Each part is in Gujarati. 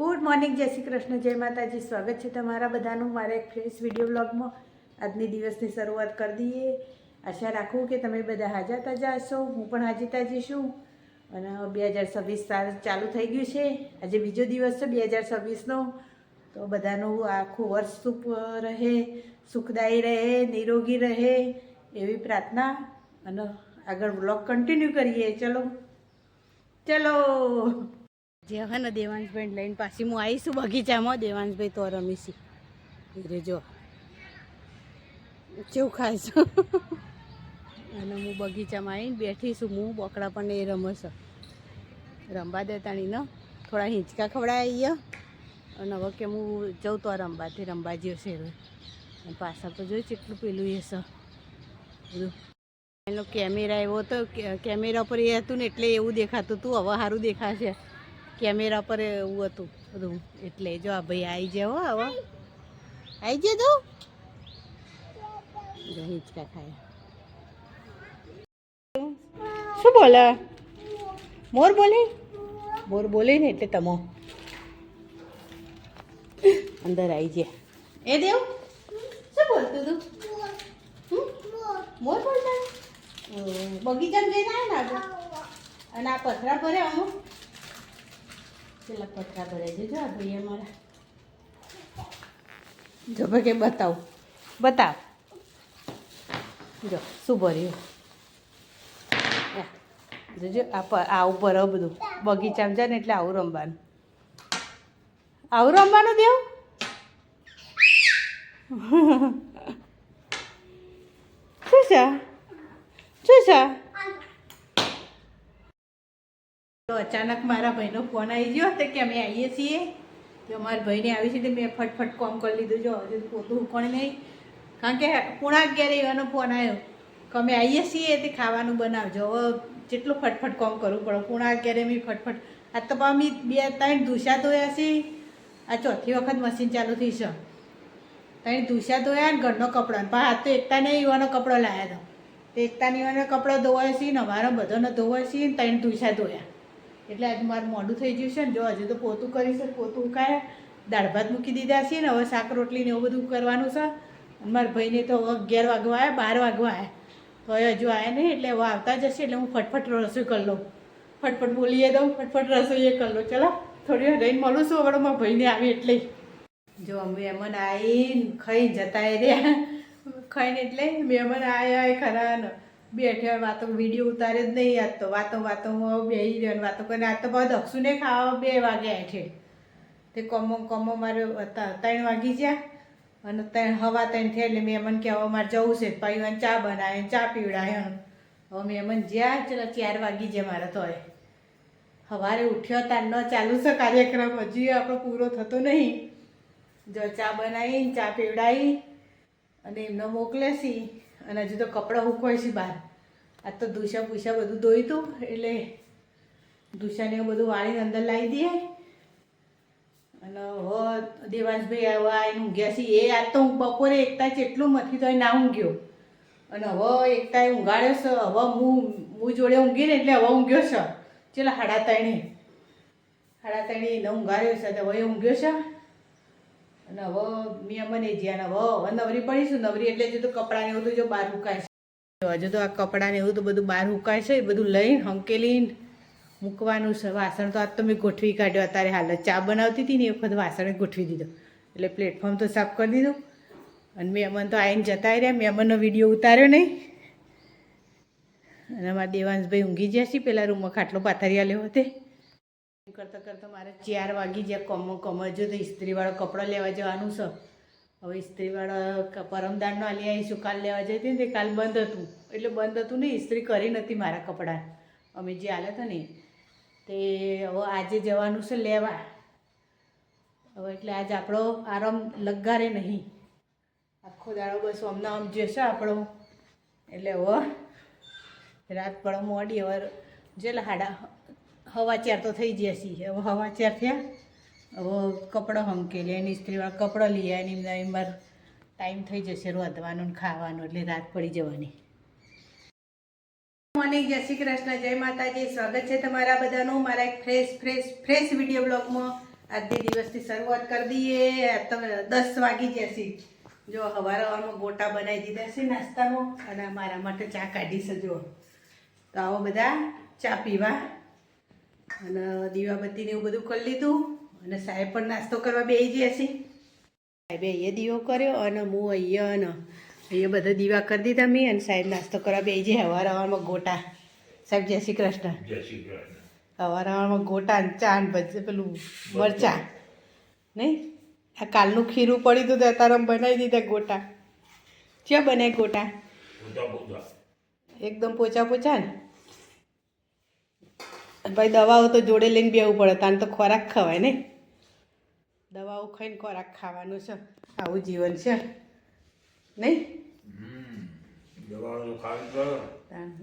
ગુડ મોર્નિંગ, જય શ્રી કૃષ્ણ, જય માતાજી. સ્વાગત છે તમારા બધાનું મારા એક ફ્રેશ વીડિયો બ્લોગમાં આજની દિવસની શરૂઆત કરી દઈએ. આશા રાખું કે તમે બધા હાજર તાજા હશો. હું પણ હાજી તાજી છું. અને બે હજાર છવ્વીસ ચાલુ થઈ ગયું છે. આજે બીજો દિવસ છે બે હજાર છવ્વીસનો. તો બધાનું આખું વર્ષ સુખ રહે, સુખદાયી રહે, નિરોગી રહે એવી પ્રાર્થના. અને આગળ બ્લોગ કન્ટિન્યુ કરીએ. ચલો. ચલો. જે હે ને દેવાંશભાઈ લઈને પાછી હું આવીશું બગીચામાં. દેવાંશભાઈ તો રમીશી જો. કેવું ખાઈશું અને હું બગીચામાં આવીને બેઠી છું. હું બોકડા પણ એ રમશ રમવા દે તાણી ને. થોડા હિંચકા ખવડાવી અને હવે કે હું જઉં તો રમવાથી રમવા જ્યો છે અને પાછા તો જોઈ કેટલું પેલું એ છે. બધું. એનો કેમેરા એવો હતો કેમેરા પર એ હતું ને એટલે એવું દેખાતું હતું. હવે સારું દેખાશે. કેમેરા પર એવું હતું. બધું. એટલે જો આ ભાઈ આવી જાય હો હવે આવી જાય તું? હિંચકા ખાય. શું બોલે? મોર બોલે? મોર બોલે ને એટલે તમો. અંદર આવી જાય એ દેવ શું બોલતું તું? મોર બોલતા? બગીચામાં જઈને આવ્યા ને અને આ પથરા ભર્યા અમુક પેલા પથરા ભર્યા છે. જો આ ભાઈ અમારા. જો, ભાઈ બતાવ. બતાવ. જો શું ભર્યું જોજો આ આવું હવે બધું. બગીચામાં જાય ને એટલે આવું રમવાનું. આવું રમવાનું દેવ? શું છે? શું છે તો અચાનક મારા ભાઈનો ફોન આવી ગયો હતો કે અમે આવીએ છીએ. તો અમારા ભાઈને આવી છે તો મેં ફટફટ કોમ કરી લીધું. જો, હજુ પોતું પણ નહીં. કારણ કે પૂણા અગિયારે એવાનો ફોન આવ્યો. કે અમે આવીએ છીએ તે ખાવાનું બનાવજો. હવે જેટલું ફટફટ કોમ કરવું પડે. પૂણા અગિયારે મેં ફટફટ આ તો પાછી બે, ત્રણ ધૂસા ધોયા છે. આ ચોથી વખત મશીન ચાલુ થઈ છે. ત્રણ ધૂસા ધોયા ને ઘરનો કપડાં. પણ હાથ તો એકતા નહીં એવાનો કપડો લાવ્યા હતો. તે એકતા નહીં એવાનો કપડો ધોવાય છે ને અમારો બધાનો ધોવાય છે ને ત્રણ ધૂસા ધોયા. એટલે આજે મારું મોડું થઈ ગયું છે ને, જો હજુ તો પોતું કરીશ પોતું ઉકાય દાળ ભાત મૂકી દીધા છે ને, હવે શાક રોટલી ને એવું બધું કરવાનું છે. અને મારા ભાઈને તો અગિયાર વાગવા આવ્યા, બાર વાગવા આવ્યા. તો હવે હજુ આવ્યા નહીં, એટલે હવે આવતા જશે, એટલે હું ફટફટ રસોઈ કરી લઉં. ફટફટ બોલીએ દઉં ફટફટ રસોઈ એ કરી લઉં. ચલો, થોડી વાર રહીને મળું છું હવે મારા ભાઈને આવી એટલે. જો મહેમાન આવીને ખાઈને જતા રહ્યા. ખાઈને એટલે મહેમાન આવ્યા ખરા ને વાત વાતો, વીડિયો ઉતારે જ નહીં આજ તો વાતો વાતો બેસી રહ્યો ને વાતો કરીને. આજ તો બહુ દક્ષુને ખાવા બે વાગે હેઠે. તે કમો કમો મારે ત્રણ વાગી ગયા. અને ત્રણ, હવા ત્રણ થયા એટલે મહેમાન કે હવે મારે જવું છે. પછી ચા બનાવે ચા પીવડાવે હવે મહેમાન જ્યાં ચલો ચાર વાગી જાય મારે તો સવારે ઉઠ્યો તારનો ચાલુ છે કાર્યક્રમ. હજી આપણો પૂરો થતો નહીં. જો ચા બનાવી ચા પીવડાવી અને એમને મોકલે છે અને હજુ તો કપડાં ઉકવાય છે બહાર. આ તો દુષા પૂછા બધું ધોઈ તું, એટલે દુષાને એવું બધું વાળીને અંદર લાવી દઈએ. અને હવે દેવાંશભાઈ હવે આવીને ઊંઘ્યા છે. એ આજ તો હું બપોરે એકતા જેટલું મથી તો ના ઊંઘ્યો. અને હવે એકતાએ ઊંઘાડ્યો છે. હવે હું હું જોડે ઊંઘી ને એટલે હવે ઊંઘ્યો છે. ચાલો હાડા તણી હાડા તણી એને ઊંઘાડ્યો છે. તો હવે ઊંઘ્યો છે. અને હવે મેં મને જ્યાં હવે નવરી પડીશું, નવરી એટલે જો તો કપડાને એવું જો બહાર હુકાય છે. હજુ તો આ કપડાને એવું તો બધું બહાર હુકાય છે બધું લઈને હંકેલીને મૂકવાનું છે. વાસણ તો આજ તો મેં ગોઠવી કાઢ્યો. અત્યારે હાલ ચા બનાવતી હતી ને એ વખત વાસણે ગોઠવી દીધો. એટલે પ્લેટફોર્મ તો સાફ કરી દીધું. અને મહેમાન તો આવીને જતા રહ્યા. મહેમાનનો વીડિયો ઉતાર્યો નહીં. અને અમારા દેવાંશભાઈ ઊંઘી ગયા છે. પેલા રૂમમાં ખાટલો પાથરિયા લેવો તે એમ કરતાં કરતાં મારે ચાર વાગી જ્યાં કમો કમર જો તો ઇસ્ત્રીવાળો કપડાં લેવા જવાનું છે. હવે ઇસ્ત્રીવાળા પરમદારનો આલી આવીશું. કાલ લેવા જઈ હતી તે કાલ બંધ હતું. એટલે બંધ હતું ને ઇસ્ત્રી કરી નથી મારા કપડાં. અમે જે આલ્યા હતા ને, તે હવે આજે જવાનું છે લેવા. હવે એટલે આજ આપણો આરામ લગારે નહીં. આખો દાડો બસ અમને આમ જશે આપણો. એટલે હવે રાત પડો મોડી, હવે જેલા હાડા હવા ચાર તો થઈ છીએ હવે હવા ચાર થયા. હવે કપડો હંકેલી એની સ્ત્રીવાળા કપડો લઈએ એની એમાં ટાઈમ થઈ જશે રોધવાનું ને ખાવાનું એટલે રાત પડી જવાની. મોર્નિંગ જય શ્રી કૃષ્ણ, જય માતાજી. સ્વાગત છે તમારા બધાનું મારા એક ફ્રેશ ફ્રેશ ફ્રેશ વીડિયો બ્લોગમાં આજની દિવસની શરૂઆત કરી દઈએ. તમે દસ વાગી જશે જો હવારે હવારમાં ગોટા બનાવી દીધા છે નાસ્તામાં અને મારા માટે ચા કાઢી છે તો આવો બધા ચા પીવા. અને દીવાબત્તીને એવું બધું કરી લીધું. અને સાહેબ પણ નાસ્તો કરવા બે ગયા છે. સાહેબે અહીંયા દીવો કર્યો અને હું અહીંયા અને અહીંયા બધા દીવા કરી દીધા મેં અને સાહેબ નાસ્તો કરવા બે જાય હવાર હવારમાં ગોટા. સાહેબ જય શ્રી કૃષ્ણ. હવાર હવારમાં ગોટા ને ચા ને ભજ પેલું મરચા. નહીં? આ કાલનું ખીરું પડી હતું તો અત્યારે બનાવી દીધા ગોટા. ક્યાં બનાય ગોટા? એકદમ પોચા પોચા ને? ભાઈ દવાઓ તો જોડે લઈને બેવું પડે તાને તો ખોરાક ખવાય ને? દવાઓ ખાઈને ખોરાક ખાવાનું છે આવું જીવન છે નહીં?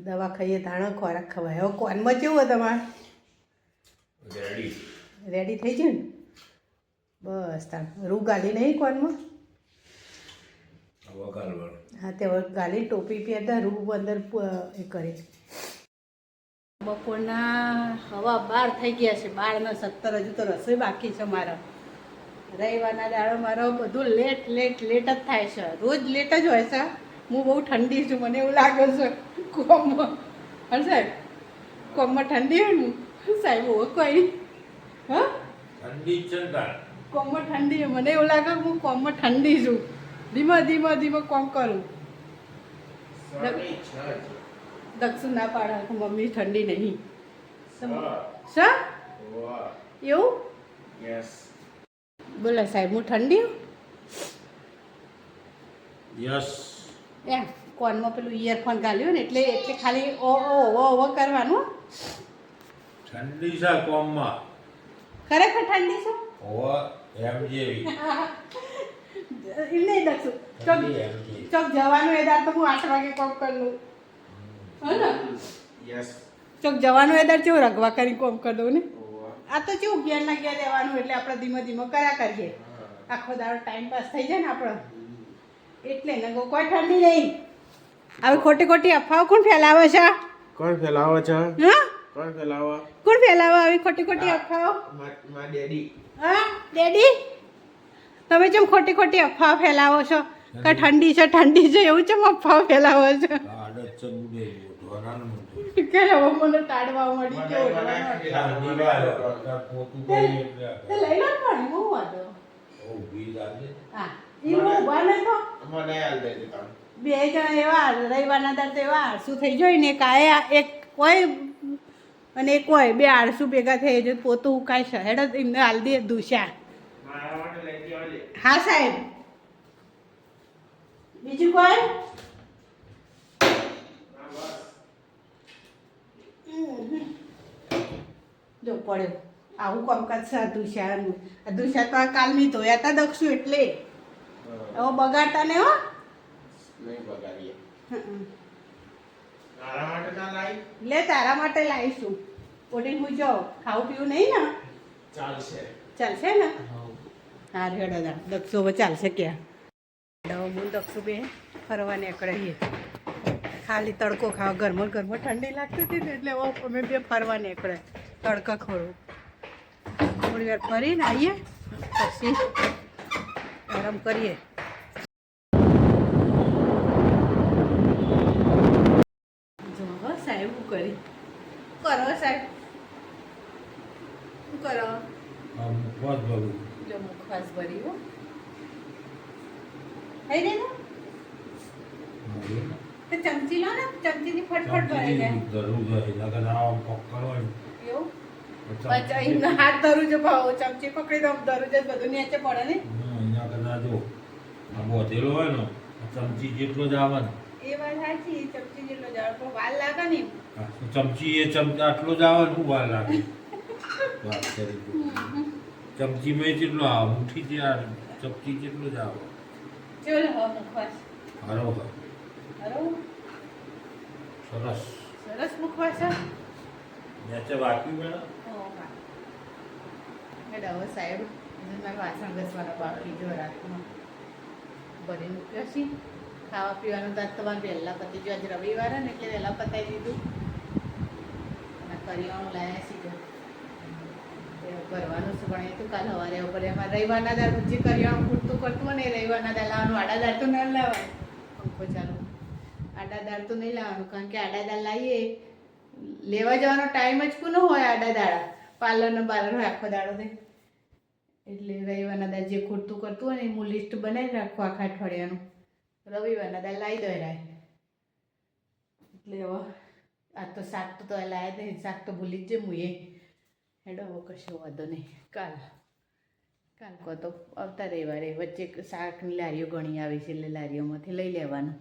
દવા ખાઈએ તાણો ખોરાક ખવાય. હવે કોનમાં કેવું હોય તમારે? રેડી રેડી થઈ ગયું ને? બસ તાણ રૂ ગાલી નહીં કોનમાં? હા તે ગાલી ટોપી પહેરતા રૂ અંદર એ કરે. બપોરના હવા બાર થઈ ગયા છે બારના સત્તર હજુ તો રસોઈ બાકી છે મારા. રવિવારના દાડો મારો બધું લેટ લેટ લેટ જ થાય છે. રોજ લેટ જ હોય છે. હું બહુ ઠંડી છું મને એવું લાગે છે. કોમમાં હશે સાહેબ કોમમાં ઠંડી હોય ને? સાહેબ હોય કોઈ. હા? ઠંડી કોમમાં ઠંડી. મને એવું લાગે કે હું કોમમાં ઠંડી છું. ધીમા ધીમા ધીમા કોમ કરું. દક્ષિણ ના પાડે કે મમ્મી ઠંડી નહીં. સર એવું? બોલો સાહેબ હું ઠંડી યસ એ કોનમાં પેલું ઇયરફોન ગાલ્યું ને એટલે એટલે ખાલી ઓ ઓ ઓ ઓ કરવાનું ઠંડી છે કોમમાં. ખરેખર ઠંડી છે? ઓ એમ જેવી. નહીં દક્ષું ચોક ચોક જવાનું એ દાર તો હું આઠ વાગે કોક કરી લઉં હે યસ ચોક જવાનું એ ચેવું રગવા કરી કોમ કરી દઉં ને? આ તો ચેવું ગેર ના ગેર રહેવાનું એટલે આપણે ધીમે ધીમે કર્યા કરીએ. આખો દાડો ટાઈમ પાસ થઈ જાય ને આપણો. એટલે નગો ગો- કોઈ ઠંડી નહીં. આવી ખોટી ખોટી અફવાઓ કોણ ફેલાવે છે? કોણ ફેલાવે છે? હા? કોણ ફેલાવે? કોણ ફેલાવે આવી ખોટી ખોટી અફવાઓ? મા ડેડી. હા? ડેડી? તમે જેમ ખોટી ખોટી અફવાઓ ફેલાવો છો કે ઠંડી. છે ઠંડી છે એવું ચેમ અફવાઓ ફેલાવો છો? આડત છે ઢોરાનું કે હવે મને ટાળવા મળી પોતું લઈ લો પણ હું વાંધો. ઓ ભી લાગે હા ઈ હું ઊભા નતો મને યાદ દે દે બે જણા એવા રવિવારના દર તો એવા આળસુ થઈ જાય ને કાંઈ આ એક કોઈ અને એક હોય બે આળસુ ભેગા થઈ જાય પોતું કાંઈ જ એમને હાલ દે લે. હા સાહેબ. બીજું કોઈ? જો પડ્યો. આવું કામકાજ છે આ દુશાનું. આ દુશા તો આ કાલની ધોયા તા દક્ષું એટલે. હવે બગાડતા ને હો. નહીં બગાડીએ. હમ. માટે ના લાઈ? લે તારા માટે લાવીશું ઓડીન હું જો ખાવું પીવું નહીં ને? ચાલશે. ચાલશે ને? હા. રેડ દક્ષો હવે ચાલશે ક્યાં દવા હું દક્ષુ બે ફરવા નીકળીએ ખાલી તડકો ખાવ ગરમો ગરમો ઠંડી લાગતી હતી ને એટલે અમે બે ફરવા નીકળે. તડકા ખોરું. થોડી વાર ફરીને આવીએ પછી આરામ કરીએ. સાહેબ શું કરી? કરો સાહેબ? શું કરો? ભરું જો મુખવાસ ભરી હો થઈ ને? તો ચમચી લો ને ચમચીથી ફટફટ ભરાઈ જાય. જરૂર છે આવો આમ હોય એવું? એમનો હાથ ધરું છે ભાવ ચમચી પકડી દો ધરું છે બધું નીચે પડે ને. અહીંયા કદાચ જો આ બોધેલો હોય ને ચમચી જેટલો જ આવે ને. એ વાત સાચી ચમચી જેટલો જ આવે વાલ લાગે ને ચમચી એ ચમચી આટલો જ આવે શું વાર લાગે? વાત કરી તું. ચમચીમાં જેટલો આવે મુઠ્ઠી જે ચમચી જેટલો જ આવે. ચલો હવે મુખવાસ હારો હરો સરસ. સરસ મુખવાસ છે? નેચે વાક્યું મેડમ? એટલે હવે સાહેબ મારે વાસણ ઘસવાના બાકી જો રાતમાં ભરી મૂક્યા છે. ખાવા પીવાનું તો તમારે વહેલા પતી ગયું. આજે રવિવાર ને એટલે વહેલા પતાવી દીધું. અને કરિયાણું લાવ્યા છીએ તે કરવાનું છે પણ એ તો કાલ સવારે ઉપર એમાં રવિવારના દાળ જે કરિયાણું પૂરતું કરતું હોય ને રવિવારના દાળ લાવવાનું. આડા દાળ તો ના લાવાય. પંખો ચાલુ આડા દાળ તો નહીં લાવવાનું, કારણ કે આડા દાળ લાવીએ, લેવા જવાનો ટાઈમ જ કોનો હોય આડા દાડા પાર્લરનો પાર્લર હોય આખો દાડો દે એટલે રવિવારના દાળ જે ખૂટતું કરતું હોય ને હું લિસ્ટ બનાવી રાખું આખા અઠવાડિયાનું. રવિવારના દાળ લાવી દો રાય એટલે હવે આ તો શાક તો તો જ નહીં, શાક તો ભૂલી જ હું એ. હેડો, હવે કશો વાંધો નહીં. કાલ કાલ કહો તો આવતા રવિવારે. વચ્ચે શાકની લારીઓ ઘણી આવી છે એટલે લારીઓમાંથી લઈ લેવાનું.